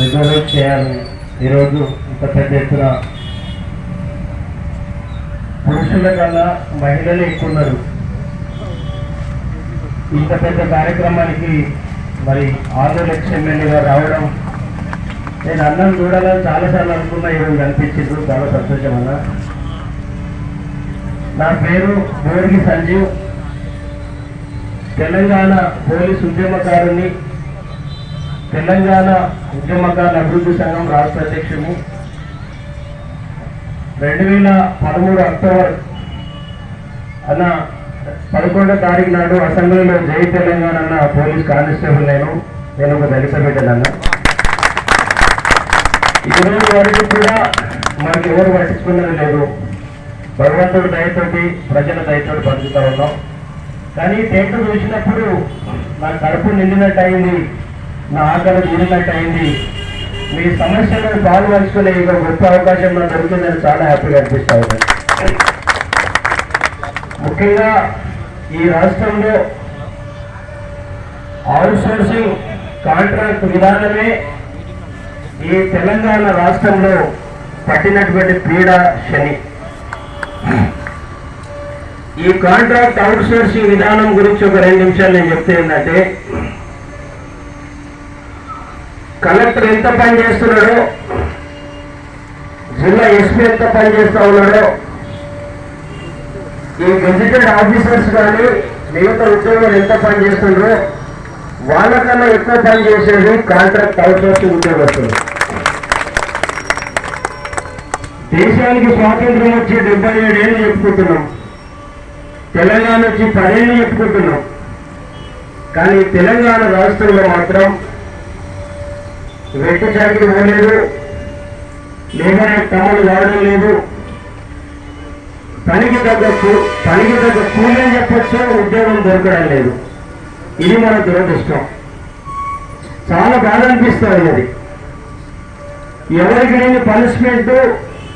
రిజర్వేట్ చేయాలని ఈరోజు ఇంత పెద్ద ఎత్తున పురుషుల కన్నా మహిళలు ఎక్కువ ఉన్నారు. ఇంత పెద్ద కార్యక్రమానికి మరి ఆంధ్ర ఎమ్మెల్యేగా రావడం నేను అన్నం చూడాలని చాలాసార్లు అనుకున్నా ఈరోజు కనిపించింది చాలా సంతోషం అన్న. నా పేరు బోర్గి సంజీవ్. తెలంగాణ పోలీస్ ఉద్యమకారుని తెలంగాణ ఉద్యమకారుల అభివృద్ధి సంఘం రాష్ట్ర అధ్యక్షుని రెండు వేల పదమూడు అక్టోబర్ అన్న పదకొండో తారీఖు నాడు అసెంబ్లీలో జై తెలంగాణ అన్న పోలీస్ కానిస్టేబుల్ నేను నేను ఒక దళిత బిడ్డనన్నా ఈరోజు వరకు కూడా మనకి ఎవరు పట్టించుకున్నది లేదు. భగవంతుడు దయతోటి ప్రజల దయతోటి బతుకుతా ఉన్నాం. కానీ టెంట్ చూసినప్పుడు నా కడుపు నిండినట్టు అయింది. నా ఆకలి తీరినట్టు అయింది మీ సమస్యలను పాల్పంచుకునే ఇక గొప్ప అవకాశం నాకు దొరికిందని చాలా హ్యాపీగా అనిపిస్తా ఉంది. ముఖ్యంగా ఈ రాష్ట్రంలో అవుట్సోర్సింగ్ కాంట్రాక్ట్ విధానమే ఈ తెలంగాణ రాష్ట్రంలో పట్టినటువంటి పీడ శని. ఈ కాంట్రాక్ట్ అవుట్సోర్సింగ్ విధానం గురించి ఒక రెండు నిమిషాలు నేను చెప్తే ఏంటంటే కలెక్టర్ ఎంత పని చేస్తున్నాడో జిల్లా ఎస్పీ ఎంత పని చేస్తా ఉన్నాడో ఈ గెజిటెడ్ ఆఫీసర్స్ కానీ మిగతా ఉద్యోగులు ఎంత పని చేస్తుండ్రో వాళ్ళకన్నా ఎక్కువ పని చేసేది కాంట్రాక్ట్ అవుట్సోర్సింగ్ ఉద్యోగస్తులు. దేశానికి స్వాతంత్రం వచ్చి డెబ్బై ఏడేళ్ళు చెప్పుకుంటున్నాం. తెలంగాణ వచ్చి పదేళ్ళు చెప్పుకుంటున్నాం. కానీ తెలంగాణ రాష్ట్రంలో మాత్రం వెట్టి చాకరీ పోలేదు లేబర్ యాక్ట్ అమలు లేదు. పనికి తగ్గ పనికి తగ్గ కూలి అని చెప్పచ్చు ఉద్యోగం దొరకడం లేదు. ఇది మన దురదృష్టం. చాలా బాధ అనిపిస్తుంది అది. ఎవరికి లేని పనిష్మెంట్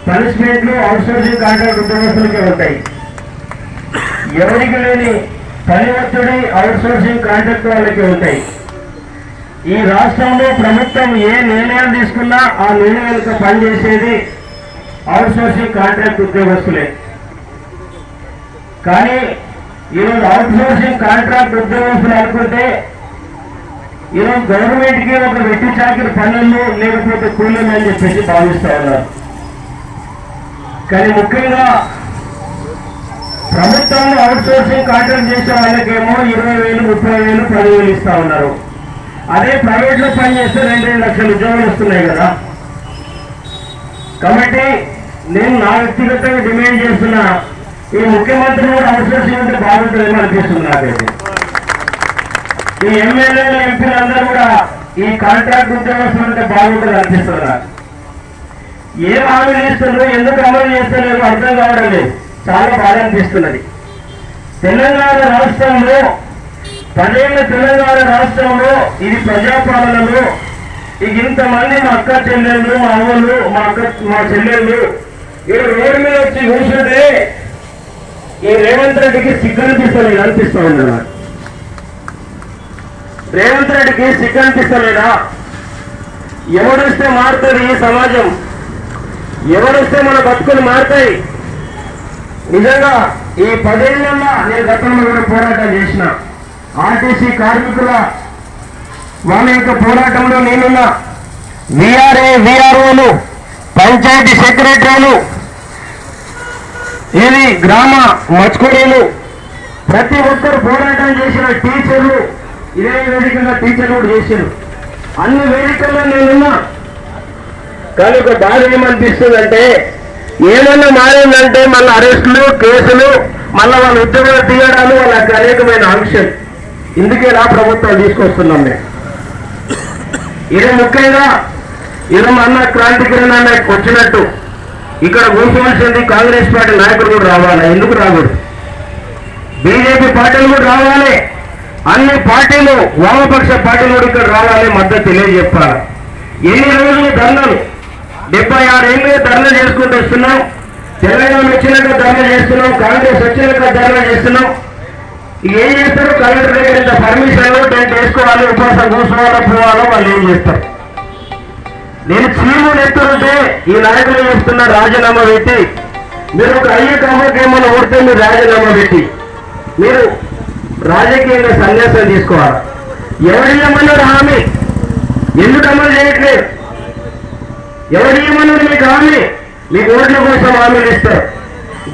పనిష్మెంట్లు అవుట్సోర్సింగ్ కాంట్రాక్ట్ ఉద్యోగస్తులకే ఉంటాయి. ఎవరికి లేని పని ఒత్తిడి అవుట్సోర్సింగ్ కాంట్రాక్ట్ వాళ్ళకి ఉంటాయి. ఈ రాష్ట్రంలో ప్రభుత్వం ఏ నిర్ణయాలు తీసుకున్నా ఆ నిర్ణయాలకు పనిచేసేది అవుట్సోర్సింగ్ కాంట్రాక్ట్ ఉద్యోగస్తులే. కానీ ఈరోజు అవుట్సోర్సింగ్ కాంట్రాక్ట్ ఉద్యోగస్తులు అనుకుంటే ఈరోజు గవర్నమెంట్కి ఒక వెట్టి చాకిరి పనులు లేకపోతే కూలీలు అని చెప్పేసి భావిస్తూ ఉన్నారు. కానీ ముఖ్యంగా ప్రభుత్వంలో అవుట్ సోర్సింగ్ కాంట్రాక్ట్ చేసే వాళ్ళకేమో ఇరవై వేలు ముప్పై వేలు పదివేలు ఇస్తూ ఉన్నారు. అదే ప్రైవేట్లో పనిచేస్తే రెండు రెండు లక్షల ఉద్యోగాలు వస్తున్నాయి కదా. కాబట్టి నేను నా వ్యక్తిగతంగా డిమాండ్ చేస్తున్నా ఈ ముఖ్యమంత్రి కూడా అవుట్ సోర్సింగ్ ఉంటే బాగుంటుందేమో అనిపిస్తుంది నాకైతే. ఈ ఎమ్మెల్యేలు ఎంపీలు అందరూ కూడా ఈ కాంట్రాక్ట్ ఉద్యోగస్తులు అంటే బాగుంటుంది అనిపిస్తుంది నాకు ఏం హామీలు ఇస్తున్నారు ఎందుకు అమలు చేస్తున్నారు అర్థం కావడం లేదు. చాలా బాధ అనిపిస్తున్నది. తెలంగాణ రాష్ట్రంలో పదేళ్ళ తెలంగాణ రాష్ట్రంలో ఇది ప్రజాపాలనలో. ఇక ఇంతమంది మా అక్క చెల్లెళ్ళు మా అవ్వలు మా అక్క మా చెల్లెళ్ళు ఈ రోడ్డు మీద వచ్చి కూర్చుంటే ఈ రేవంత్ రెడ్డికి సిగ్గు అనిపిస్తలేదు అనిపిస్తా ఉంది నాకు రేవంత్ రెడ్డికి సిగ్గు అనిపిస్తలేదా? ఎవరిస్తే మారుతుంది ఈ సమాజం? ఎవరిస్తే మన బతుకులు మారుతాయి? నిజంగా ఈ పదేళ్ళ నేను గతంలో కూడా పోరాటం చేసిన. ఆర్టీసీ కార్మికుల వాళ్ళ యొక్క పోరాటంలో నేనున్నా విఆర్ఏ విఆర్ఓలు పంచాయతీ సెక్రటరీలు ఇది గ్రామ మచ్కూరీలు ప్రతి ఒక్కరు పోరాటం చేసిన టీచర్లు ఇదే వేదికగా టీచర్లు కూడా చేశారు. అన్ని వేదికల్లో నేనున్నా కానీ ఒక బాధ ఏమనిపిస్తుందంటే ఏమన్నా మారిందంటే మళ్ళీ అరెస్టులు కేసులు మళ్ళీ వాళ్ళ ఉద్యోగాలు తీయడాలు వాళ్ళకి అనేకమైన ఆంక్షలు. ఇందుకే రా ప్రభుత్వం తీసుకొస్తున్నాం మేము. ఇది ముఖ్యంగా ఇది అన్న క్రాంతికిరణ్ అన్న వచ్చినట్టు ఇక్కడ కూర్చోవలసింది కాంగ్రెస్ పార్టీ నాయకులు కూడా రావాలి ఎందుకు రాకూడదు? బీజేపీ పార్టీలు కూడా రావాలి అన్ని పార్టీలు వామపక్ష పార్టీలు కూడా ఇక్కడ రావాలి మద్దతు తెలియజెప్పాలి. ఎన్ని రోజులు ధర్నాలు? డెబ్బై ఆరు ఏళ్ళు ధర్నా చేసుకుంటూ వస్తున్నాం తెలంగాణ వచ్చినాక ధర్నా చేస్తున్నాం కాంగ్రెస్ వచ్చినాక ధర్నా చేస్తున్నాం. ఏం చేస్తారు కలెక్టర్ దగ్గర ఇంత పర్మిషన్ టెంట్ వేసుకోవాలి ఉపవాసం కూర్చోవాలో పోవాలో వాళ్ళు ఏం చేస్తారు? నేను చీము ఎత్తుంటే ఈ నాయకులు చెప్తున్న రాజీనామా పెట్టి మీరు ఒక అయ్య కమ్మకేమన్నా ఓడితే మీరు రాజీనామా పెట్టి మీరు రాజకీయంగా సన్యాసం తీసుకోవాలి. ఎవరు హామీ? ఎందుకు అమలు చేయట్లేదు? ఎవరు ఇవ్వమన్నారు మీకు హామీ? మీకు ఓట్ల కోసం హామీలు ఇస్తారు.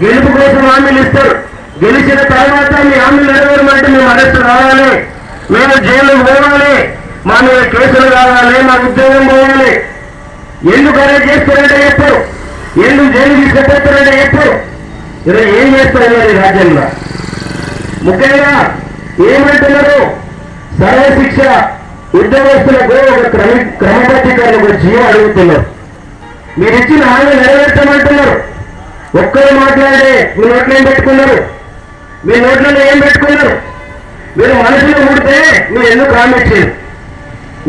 గెలుపు కోసం హామీలు ఇస్తారు. గెలిచిన తర్వాత మీ హామీలు నెరవేరమంటే మేము అరెస్ట్ రావాలి. మేము జైలుకు పోవాలి. మా మీద కేసులు కావాలి మా ఉద్యోగం పోవాలి. ఎందుకు అరెస్ట్ చేస్తారంటే ఎప్పుడు ఎందుకు జైలు తీసుకుపోతారంటే ఎప్పుడు ఇలా ఏం చేస్తారు ఈ రాజ్యంలో ముఖ్యంగా ఏమంటున్నారు? సర్వశిక్ష ఉద్యోగస్తులకు ఒక క్రమ క్రమబద్ధీకరణ ఒక జీవో అడుగుతున్నారు. మీరు ఇచ్చిన హామీ నెరవేర్చమంటున్నారు. ఒక్కరు మాట్లాడే మీ నోట్లో పెట్టుకున్నారు? మీ నోట్లలో ఏం పెట్టుకున్నారు? మీరు మనసులో ఉడితే మీరు ఎందుకు హామీ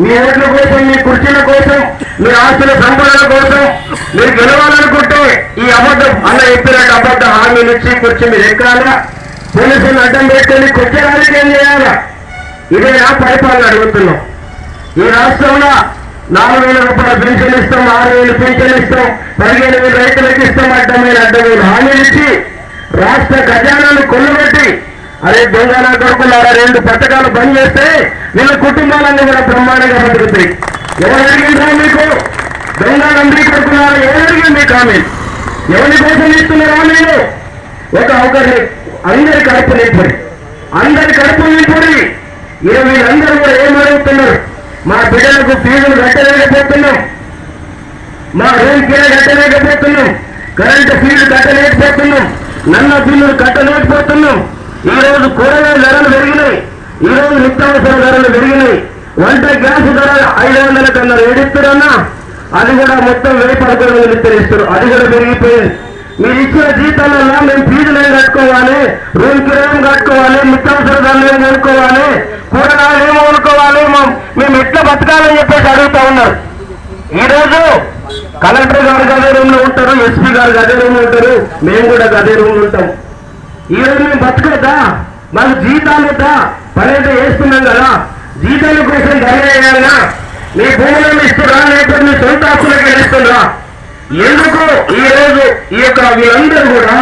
మీ ఓట్ల కోసం మీ కుర్చీల కోసం మీ ఆస్తుల సంపదల కోసం మీరు గెలవాలనుకుంటే ఈ అబద్ధం అన్న చెప్పినట్టు అబద్ధ హామీలు ఇచ్చి కుర్చీ మీరు ఎక్కాలా? పోలీసులు అడ్డం పెట్టుకొని కుర్చీ రాజకీయం చేయాలా? ఇదే నా పరిపాలన అడుగుతున్నాం. ఈ రాష్ట్రంలో నాలుగు వేల రూపాయల పెన్షన్ ఇస్తాం ఆరు వేలు పెన్షన్ ఇస్తాం పదిహేను వేలు రైతులకు ఇస్తాం అడ్డమైన అడ్డమైన హామీలు ఇచ్చి రాష్ట్ర ఖజానాను కొల్లబెట్టి అరే దొంగ కొడుకున్నారా రెండు పథకాలు బంద్ చేస్తే వీళ్ళ కుటుంబాలన్నీ కూడా బ్రహ్మాండంగా బతుకుతాయి ఎవరు అడిగిందా మీకు? దొంగ అందరి కొడుకులారా ఎవరు అడిగింది మీకు ఎవరి కోసం ఇస్తున్నారా మీరు ఒక ఒకరిని అందరి కడుపు నింపడి. అందరి కడుపు నింపడి. ఇక వీళ్ళందరూ కూడా ఏం అడుగుతున్నారు? మా బిడ్డలకు ఫీజులు కట్టలేకపోతున్నాం. మా రూమ్ కిరాయి కట్టలేకపోతున్నాం. Current fee కట్టలేకపోతున్నాం. నల్ల బిల్లులు కట్టలేకపోతున్నాం. ఈ రోజు కూరగాయల ధరలు పెరిగినాయి. ఈ రోజు నిత్యావసర ధరలు పెరిగినాయి. వంట గ్యాస్ ధరలు ఐదు వందల కన్నా ఏడిస్తారన్నా అది కూడా మొత్తం వెయ్యి పదకొండు వందలు ఇస్తారు అది కూడా పెరిగిపోయింది. మీరు ఇచ్చిన జీతాలలో మేము ఫీజులు ఏం కట్టుకోవాలి? రూమ్ కిరాయం కట్టుకోవాలి? నిత్యావసర ధరలు ఏం కొనుక్కోవాలి? కూరగాయలు ఏం కొనుక్కోవాలి? మేము- మేము ఎట్లా బతకాలని చెప్పేసి అడుగుతా ఉన్నారు. ఈ రోజు కలెక్టర్ గారు అదే రూమ్లో ఉంటారు ఎస్పీ గారు అదే రూమ్లో ఉంటారు మేము కూడా అదే రూమ్లో ఉంటాం. ఈ రోజు మేము బతకలేదా? మాకు జీతాలు వద్దా పని వేస్తున్నాం కదా. జీతాల కోసం ధర మీ భూములను ఇస్తున్నా లేకపోతే మీ సొంత ఆస్తులకు ఇస్తున్నా ఎందుకు ఈ రోజు ఈ యొక్క వీళ్ళందరూ కూడా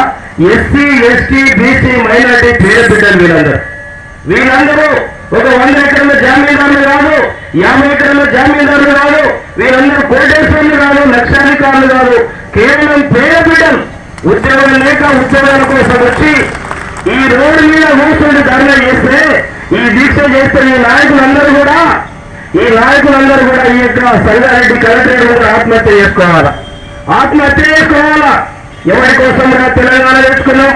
ఎస్సీ ఎస్టీ బీసీ మైనార్టీ పేద బిడ్డలు వీళ్ళందరూ? వీళ్ళందరూ ఒక వంద ఎకరాల జామీందారులు కాదు యాభై ఎకరాల జామీందారులు కాదు వీరందరూ కోటేశ్వర్లు కాదు లక్షాధికారులు కాదు. కేవలం పేద బిడ్డలు ఉద్యోగం లేక ఉద్యోగాల కోసం వచ్చి ఈ రోడ్డు మీద కూర్చొని ధర్నా చేస్తే ఈ దీక్ష చేస్తే ఈ నాయకులందరూ కూడా ఈ నాయకులందరూ కూడా ఈ యొక్క సంగారెడ్డి కలెక్టరేట్ కూడా ఆత్మహత్య చేసుకోవాలా? ఆత్మహత్య చేసుకోవాలా? ఎవరి కోసం తెలంగాణ తెచ్చుకున్నాం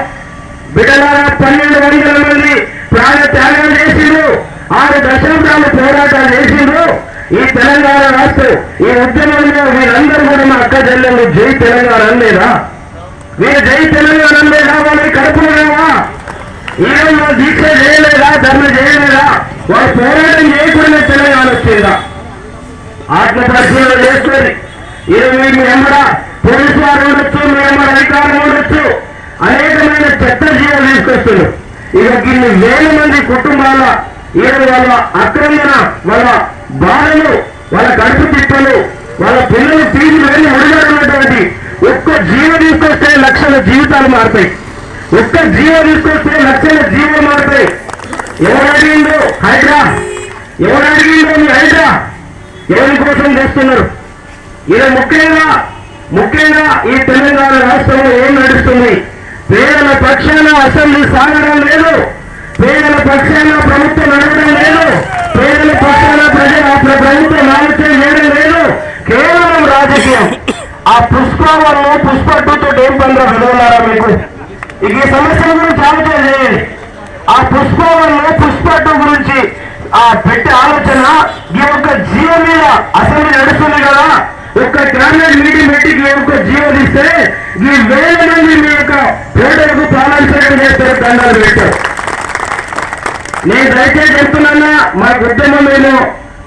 బిడ్డలారా పన్నెండు వందల మంది ప్రాణ త్యాగం చేసిండు. ఆరు దశాబ్దాలు పోరాటాలు చేసిండు. ఈ తెలంగాణ రాష్ట్రం ఈ ఉద్యమంలో వీరందరూ కూడా మా అక్క చెల్లెళ్ళు జై తెలంగాణ అనలేదా? వీరు జై తెలంగాణ అనలేదా? వాళ్ళకి కడుపులు లేవా? ఈ వాళ్ళు దీక్ష చేయలేదా? ధర్మ చేయలేదా? వాళ్ళు పోరాటం చేయకుండా తెలంగాణ వచ్చిందా? ఆత్మ పరిశీలన చేసుకొని ఇరవై మీ ఎమ్మడా పోలీసు వారు ఉండొచ్చు మీ ఎమ్మడ అధికారులు ఉండొచ్చు. అనేకమైన చెత్త జీవాలు తీసుకొస్తున్నారు. ఇక ఇన్ని వేల మంది కుటుంబాల ఈరోజు వాళ్ళ అక్రమణ వాళ్ళ బాధలు వాళ్ళ కడుపు తిట్టలు వాళ్ళ పిల్లలు ఫీజులు వెళ్ళి ఒక్క జీవ తీసుకొస్తే లక్షల జీవితాలు మారుతాయి. ఒక్క జీవ తీసుకొస్తే లక్షల జీవం మారుతాయి. ఎవరు అడిగిందో హైడ్రా? ఎవరు అడిగిందో మీ హైడ్రా? ఎవరి కోసం చేస్తున్నారు? ఇది ముఖ్యంగా ముఖ్యంగా ఈ తెలంగాణ రాష్ట్రంలో ఏం నడుస్తుంది? పేదల పక్షాన అసెంబ్లీ సాగడం లేదు. పేదల పక్షాన ప్రభుత్వం నడవడం లేదు. పేదల పక్షాన ప్రజల ప్రభుత్వం ఆలోచన చేయడం లేదు. కేవలం రాజకీయం. ఆ పుష్ప పుష్పడ్డుతో పుష్ప ఏం పనులు చదవన్నారా మీకు? ఇక ఈ సమస్యల గురించి ఆలోచన చేయండి. ఆ పుష్ప పుష్పడ్డు గురించి ఆ పెట్టే ఆలోచన ఈ యొక్క జీవ మీద అసెంబ్లీ నడుస్తుంది కదా. ఒక్క క్యాబినెట్ మీటింగ్ పెట్టి ఈ యొక్క జీవ తీస్తే ఈ వేల మంది మీ యొక్క పేదలకు ప్రాణాభిషేకం చేస్తారు దండాలు పెట్టారు. నేను దయచేసి చెప్తున్నా మా ఉద్యమం మేము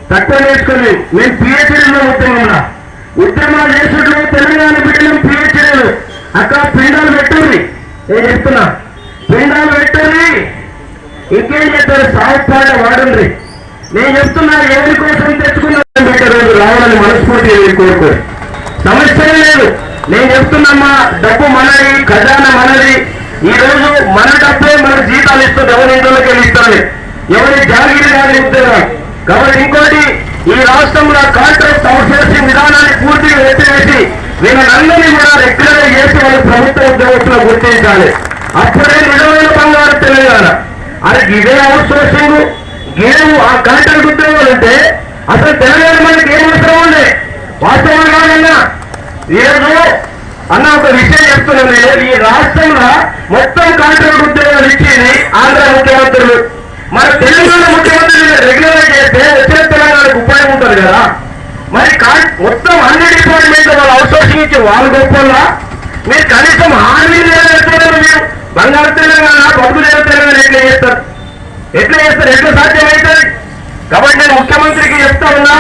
తక్కువ నేర్చుకుని మేము పిహెచ్డీలో ఉద్యమంలో ఉద్యమాలు చేసినట్లు తెలంగాణ బిడ్డలు పిహెచ్డీలు అక్కడ పిండాలు పెట్టండి నేను చెప్తున్నా. పిండాలు పెట్టండి ఇంకేం చెప్తారు సాగు పాట వాడుండ్రి నేను చెప్తున్నా ఎవరి కోసం తెచ్చుకున్నాను రోజు రావాలని మనస్ఫూర్తి కోరుకోరు సమస్య లేదు నేను చెప్తున్నమ్మా డబ్బు మనది ఖజానా మనది. ఈ రోజు మన డబ్బే మన జీతాలు ఇస్తుంది ఎవరి ఇంట్లోకి వెళ్ళి ఇస్తాను ఎవరి జాగిరి కాదు ఉద్యోగం కాబట్టి ఇంకోటి ఈ రాష్ట్రంలో కాంట్రాక్ట్ అవుట్సోర్సింగ్ విధానాన్ని పూర్తిగా ఎత్తివేసి వీళ్ళందరినీ కూడా రెగ్యులర్ చేసి వాళ్ళు ప్రభుత్వ ఉద్యోగస్తులు గుర్తించాలి. అప్పుడే నిజమైన బంగారు తెలంగాణ. అది ఇదే అవుట్సోర్సింగ్ గేమ్ ఆ కలెక్టర్ ఉద్యోగాలు అసలు తెలంగాణ మనకి ఏం అవసరం ఉంది వాస్తవం కాదన్నా. ఈరోజు అన్న ఒక విషయం చెప్తున్నాను నేను. ఈ రాష్ట్రంలో మొత్తం కాంట్రాక్ట్ ఉద్యోగాలు ఇచ్చేది ఆంధ్ర ముఖ్యమంత్రులు. మరి తెలంగాణ ముఖ్యమంత్రులు రెగ్యులర్ చేస్తే ఉత్తర తెలంగాణకు ఉపయోగం ఉంటుంది కదా. మరి మొత్తం అన్ని డిపార్ట్మెంట్ వాళ్ళు అవుట్సోర్సింగ్ ఇచ్చి వాళ్ళు గొప్పలా? మీరు కనీసం హామీ నెరవేర్చుకోవడం మీరు బంగారు తెలంగాణ బతుకు తెలంగాణ ఎట్లా చేస్తారు? ఎట్లా చేస్తారు? ఎట్లా సాధ్యమవుతుంది కాబట్టి నేను ముఖ్యమంత్రికి చెప్తా ఉన్నా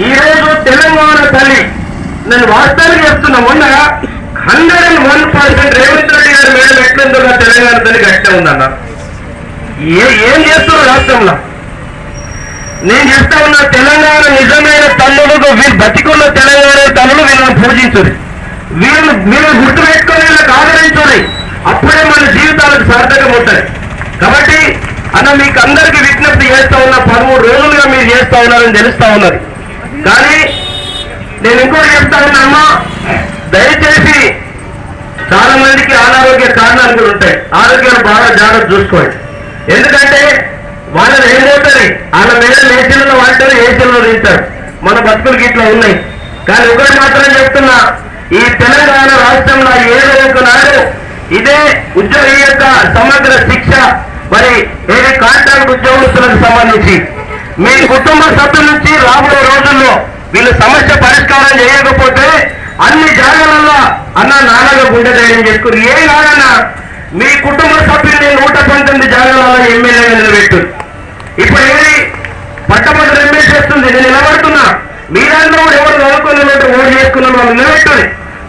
ఈ రోజు తెలంగాణ తల్లి నేను వాస్తవానికి చెప్తున్నా మొన్న hundred and one percent Revanth Reddy గారు మేడం ఎట్లుందో నా తెలంగాణ తల్లి గట్టే ఉందన్న. ఏ ఏం చేస్తున్నారు రాష్ట్రంలో? నేను చెప్తా ఉన్నా తెలంగాణ నిజమైన తల్లులకు వీళ్ళు బతికున్న తెలంగాణ తల్లులు వీళ్ళని పూజించుది వీళ్ళు వీళ్ళు గుర్తు పెట్టుకొని వీళ్ళకి ఆదరించుది అప్పుడే మన జీవితాలకు సార్థకం ఉంటుంది కాబట్టి అన్న మీకు అందరికీ విజ్ఞప్తి చేస్తా ఉన్నా పదమూడు రోజులుగా మీరు చేస్తా ఉన్నారని తెలుస్తా ఉన్నది. కానీ నేను ఇంకోటి చెప్తా ఉన్నా దయచేసి చాలా మందికి అనారోగ్య కారణాలు కూడా ఉంటాయి. ఆరోగ్యాలు బాగా జాగ్రత్త చూసుకోండి. ఎందుకంటే వాళ్ళని ఏం చేస్తారు? వాళ్ళ మీద ఏసీలలో వాడతారు ఏసీలలో తింటారు మన బతుకులకి ఇట్లా ఉన్నాయి. కానీ ఒకటి మాత్రం చెప్తున్నా ఈ తెలంగాణ రాష్ట్రంలో ఏదో ఒక నాడు ఇదే ఉద్యోగి యొక్క సమగ్ర శిక్ష మరి ఏది కాంట్రాక్ట్ ఉద్యోగస్తులకు సంబంధించి మీ కుటుంబ సభ్యుల నుంచి రాబోయే రోజుల్లో వీళ్ళు సమస్య పరిష్కారం చేయకపోతే అన్ని జాగాలలో అన్న నాన్నగా గుండె ధైర్యం చేసుకుని ఏ నాన్న మీ కుటుంబ సభ్యుల్ని నూట పంతొమ్మిది జాగాలలో ఎమ్మెల్యేగా నిలబెట్టు ఇప్పుడు ఏది? పట్టభద్రులు ఎమ్మెల్యే చేస్తుంది. నేను నిలబడుతున్నా. మీరందరూ ఎవరు చదువుకున్న ఓటు చేసుకున్న వాళ్ళు నిలబెట్టుని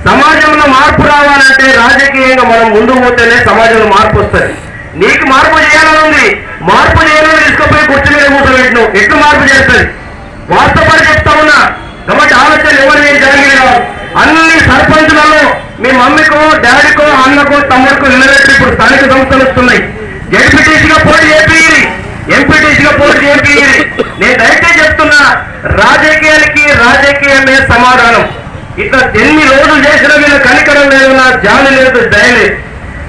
సమాజంలో మార్పు రావాలంటే రాజకీయంగా మనం ముందు పోతేనే సమాజంలో మార్పు వస్తుంది. నీకు మార్పు చేయాలని ఉంది. మార్పు చేయాలని తీసుకుపోయి కుర్చీ మీద కూర్చోబెట్టినావు. ఎట్లు మార్పు చేస్తుంది వాస్తవాలు చెప్తా ఉన్నా. కాబట్టి ఆలోచన ఎవరు నేను జరిగింది కాదు అన్ని సర్పంచులలో మీ మమ్మీకో డాడీకో అన్నకో తమ్ముడికో నిలబెట్టి ఇప్పుడు స్థానిక సంస్థలు వస్తున్నాయి. జడ్పీటీసీగా పోటీ చేపియ్యి ఎంపీటీసీగా పోటీ చేపియ్యి నేను దయచేసి చెప్తున్నా రాజకీయాలకి రాజకీయమే సమాధానం. ఇట్లా ఎన్ని రోజులు చేసినా వీళ్ళు కనికరం లేదు నా జాలి లేదు దయలేదు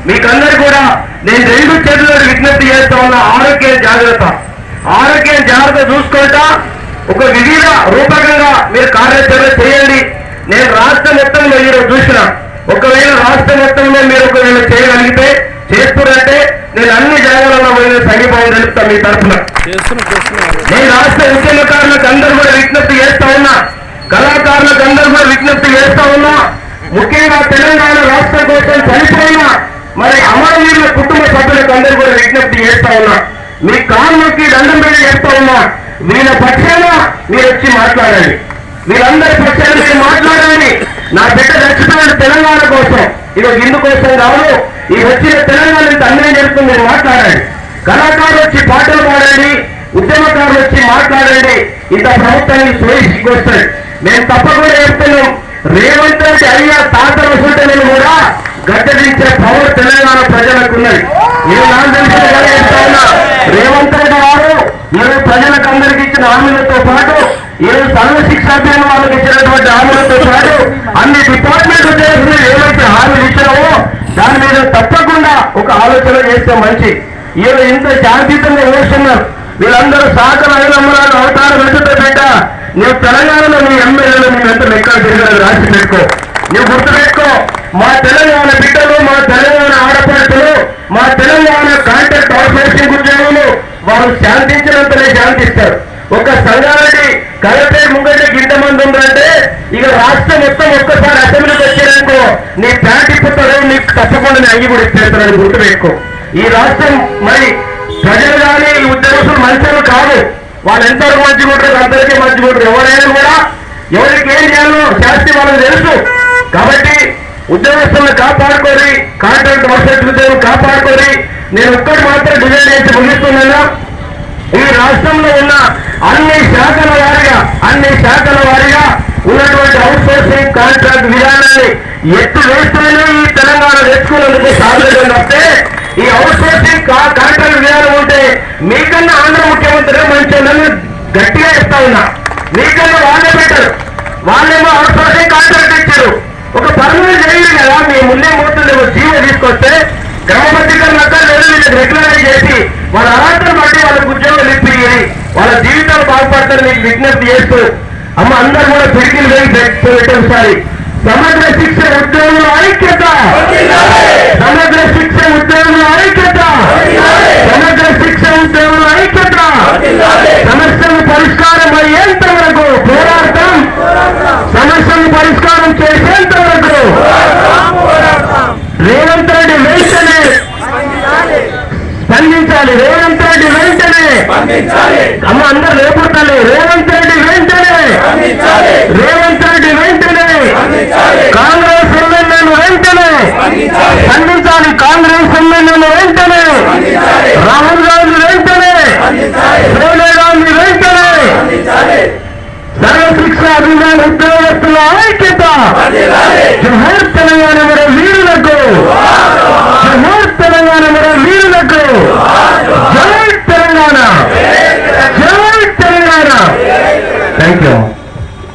మీకందరు కూడా నేను రెండు చేతుల్లో విజ్ఞప్తి చేస్తా ఉన్నా ఆరోగ్యం జాగ్రత్త. ఆరోగ్యం జాగ్రత్త చూసుకుంటా ఒక వివిధ రూపకంగా మీరు కార్యాచరణ చేయండి. నేను రాష్ట్ర మొత్తంలో ఈరోజు చూసిన ఒకవేళ రాష్ట్ర మొత్తంలో మీరు ఒకవేళ చేయగలిగితే చేస్తున్నట్టే నేను అన్ని జాగాలలో పోయిన సంఘీభావం తెలుపుతా మీ తరఫున. నేను రాష్ట్ర ఉద్యమకారులకు అందరూ కూడా విజ్ఞప్తి చేస్తా ఉన్నా కళాకారులకు అందరూ కూడా విజ్ఞప్తి చేస్తా ఉన్నా ముఖ్యంగా తెలంగాణ రాష్ట్రం కోసం చనిపోయిన మరి అమరవీరుల కుటుంబ సభ్యులకు అందరూ కూడా విజ్ఞప్తి చేస్తా ఉన్నా. మీ కాళ్ళకి దండం పెట్టి చేస్తా ఉన్నా. వీళ్ళ పక్షాన మీరు వచ్చి మాట్లాడాలి వీళ్ళందరి పక్షాన మీరు మాట్లాడండి. నా బిడ్డ చచ్చిపోయిన తెలంగాణ కోసం ఇది ఇందుకోసం కాదు ఈ వచ్చిన తెలంగాణ ఇంత అన్యాయం జరుగుతుంది మీరు మాట్లాడాలి కళాకారులు వచ్చి పాటలు పాడండి ఉద్యమకారులు వచ్చి మాట్లాడండి. ఇంత ప్రభుత్వాన్ని స్వేచ్ఛకి మేము తప్పకుండా చెప్తున్నాం. రేవంత్ రెడ్డి అయ్యా తాత వసూటలను కూడా గద్దెదించే పవర్ తెలంగాణ ప్రజలకు ఉన్నది నేను నాన్న రేవంత్ రెడ్డి గారు ఈరోజు ప్రజలకు అందరికి ఇచ్చిన హామీలతో పాటు ఈరోజు సర్వశిక్ష అభియాన్ వాళ్ళకి ఇచ్చినటువంటి హామీలతో పాటు అన్ని డిపార్ట్మెంట్ ఉద్యోగులు ఏవైతే హామీలు ఇచ్చావో దాని మీద తప్పకుండా ఒక ఆలోచన చేస్తే మంచి. ఈరోజు ఇంత శాంతియుతంగా వేస్తున్నారు వీళ్ళందరూ సహకార అభినమ్మరాలు అవతారం వెళ్తుంటే బిడ్డ నువ్వు తెలంగాణలో నీ ఎమ్మెల్యేలు నీ ఎంత లెక్కలు తిరగలేదు రాసి పెట్టుకో. నువ్వు గుర్తుపెట్టుకో మా తెలంగాణ బిడ్డలు మా తెలంగాణ ఆడపడుతులు మా తెలంగాణ కాంట్రాక్ట్ అవుట్సోర్సింగ్ ఉద్యోగులు వారు శాంతించినంతనే శాంతిస్తారు. ఒక సంఘానికి కలెక్టరేట్ ముంగట గింత మంది ఉందంటే ఇక రాష్ట్రం మొత్తం ఒక్కసారి అసెంబ్లీకి వచ్చేదనుకో నీ ప్యాంట్ ఇప్పుతారు నీకు తప్పకుండా నీ అంగి కూడా ఇచ్చేస్తారని గుర్తుపెట్టుకో. ఈ రాష్ట్రం మరి ప్రజలు కానీ ఈ ఉద్యోగస్తులు మంచోళ్ళు కాదు. వాళ్ళు ఎంతవరకు మంచిగా ఉంటారు అందరికీ మంచిగా ఉంటారు ఎవరైనా కూడా ఎవరికి ఏం చేయాలో శాస్త్రి వాళ్ళకి తెలుసు. కాబట్టి ఉద్యోగస్తులను కాపాడుకొని కాంట్రాక్ట్ వర్షాలు కాపాడుకొని నేను ఒక్కటి మాత్రం డిజైన్ చేసి ముగిస్తున్నాను? ఈ రాష్ట్రంలో ఉన్న అన్ని శాఖల వారిగా అన్ని శాఖల వారిగా ఉన్నటువంటి అవుట్ సోర్సింగ్ కాంట్రాక్ట్ విధానాన్ని ఎత్తు వేస్తూనే ఈ తెలంగాణ తెచ్చుకున్నందుకు సాధ్యం తప్పితే ఈ అవుట్ సోర్సింగ్ కాంట్రాక్ట్ విధానం ఉంటే మీకన్నా ఆంధ్ర ముఖ్యమంత్రి మంచి గట్టిగా ఇస్తా ఉన్నా. మీకన్నా వాళ్ళే పెట్టారు వాళ్ళేమో అవుట్ సోర్సింగ్ కాంట్రాక్ట్ ఇచ్చారు. ఒక పర్మనెంట్ జరిగింది కదా మీ ముందే పోతుంది ఒక జీవో తీసుకొస్తే గ్రామ లేదు వీళ్ళకి రెగ్యులర్ చేసి వాళ్ళ అర్హతను బట్టి వాళ్ళకి ఉద్యోగాలు ఇప్పి వాళ్ళ జీవితాలు బాగుపడతారు మీకు విజ్ఞప్తి చేస్తూ అమ్మ అందరూ కూడా పిడికిలు వేయి పెట్టారు సమగ్ర శిక్ష ఉద్యోగుల ఐక్యత. సమగ్ర శిక్ష ఉద్యోగుల ఐక్యత. సమగ్ర శిక్ష ఉద్యోగుల ఐక్యత. సమస్యలు పరిష్కారం అయ్యేంత వరకు పోరాటం. సమస్యలు పరిష్కారం చేసేంత వరకు రేవంత్ రెడ్డి వెంటనే స్పందించాలి. రేవంత్ రెడ్డి వెంటనే. అమ్మ అందరు రేపడతాలి రేవంత్ తెలంగాణ ఉద్యోగస్తుల ఐక్యత. జహర్ తెలంగాణ మన వీరులకు. జహర్ తెలంగాణ మన వీరులకు. జై తెలంగాణ. జై తెలంగాణ. Thank you